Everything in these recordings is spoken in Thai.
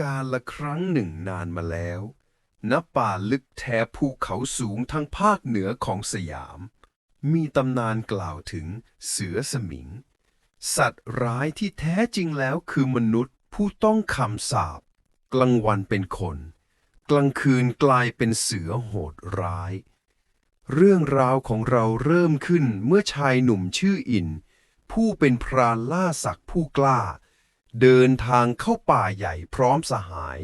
กาลละครั้งหนึ่งนานมาแล้ว ณ ป่าลึกแท้ภูเขาสูงทางภาคเหนือของสยาม มีตำนานกล่าวถึงเสือสมิง สัตว์ร้ายที่แท้จริงแล้วคือมนุษย์ผู้ต้องคำสาป กลางวันเป็นคน กลางคืนกลายเป็นเสือโหดร้าย เรื่องราวของเราเริ่มขึ้นเมื่อชายหนุ่มชื่ออิน ผู้เป็นพรานล่าสักผู้กล้า เดินทางเข้าป่าใหญ่พร้อมสหาย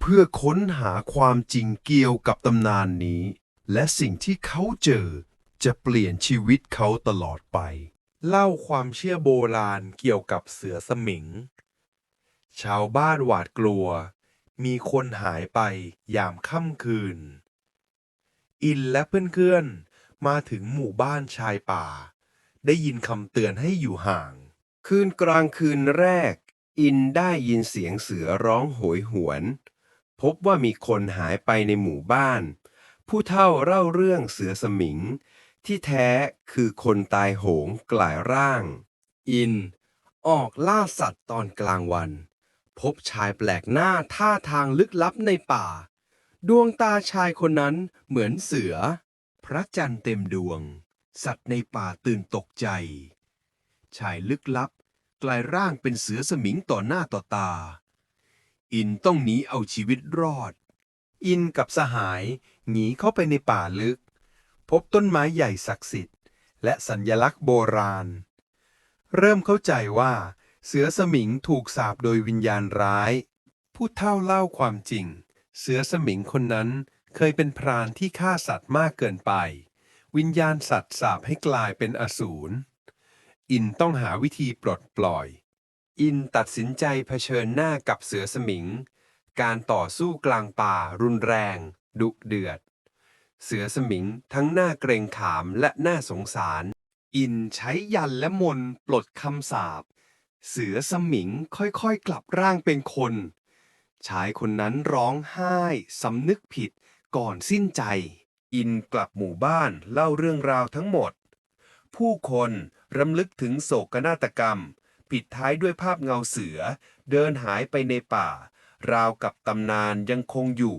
เพื่อค้นหาความจริงเกี่ยวกับตำนานนี้ และสิ่งที่เขาเจอจะเปลี่ยนชีวิตเขาตลอดไป เล่าความเชื่อโบราณเกี่ยวกับเสือสมิง ชาวบ้านหวาดกลัว มีคนหายไปยามค่ำคืน อินและเพื่อนๆ มาถึงหมู่บ้านชายป่า ได้ยินคำเตือนให้อยู่ห่าง คืนกลางคืนแรก อินได้ยินเสียงเสือร้องโหยหวน พบว่ามีคนหายไปในหมู่บ้าน ผู้เฒ่าเล่าเรื่องเสือสมิง ที่แท้คือคนตายโหงกลายร่าง อิน ออกล่าสัตว์ตอนกลางวัน พบชายแปลกหน้าท่าทางลึกลับในป่า ดวงตาชายคนนั้นเหมือนเสือ พระจันทร์เต็มดวง สัตว์ในป่าตื่นตกใจ ชายลึกลับ กลายร่างเป็นเสือสมิงต่อหน้าต่อตา อินต้องหนีเอาชีวิตรอด อินกับสหายหนีเข้าไปในป่าลึก พบต้นไม้ใหญ่ศักดิ์สิทธิ์ และสัญลักษณ์โบราณ เริ่มเข้าใจว่า เสือสมิงถูกสาปโดยวิญญาณร้าย ผู้เฒ่าเล่าความจริง เสือสมิงคนนั้นเคยเป็นพรานที่ฆ่าสัตว์มากเกินไป วิญญาณสัตว์สาปให้กลายเป็นอสูร อินต้องหาวิธีปลดปล่อย อินตัดสินใจเผชิญหน้ากับเสือสมิง การต่อสู้กลางป่ารุนแรง ดุเดือด เสือสมิงทั้งหน้าเกรงขามและหน่าสงสาร อินใช้ยันและมนปลดคำสาปเสือสมิงค่อยๆ กลับร่างเป็นคน ชายคนนั้นร้องไห้สำนึกผิดก่อนสิ้นใจ อินกลับหมู่บ้านเล่าเรื่องราวทั้งหมด ผู้คน รำลึกถึงโศกนาฏกรรม ปิดท้ายด้วยภาพเงาเสือ เดินหายไปในป่า ราวกับตำนานยังคงอยู่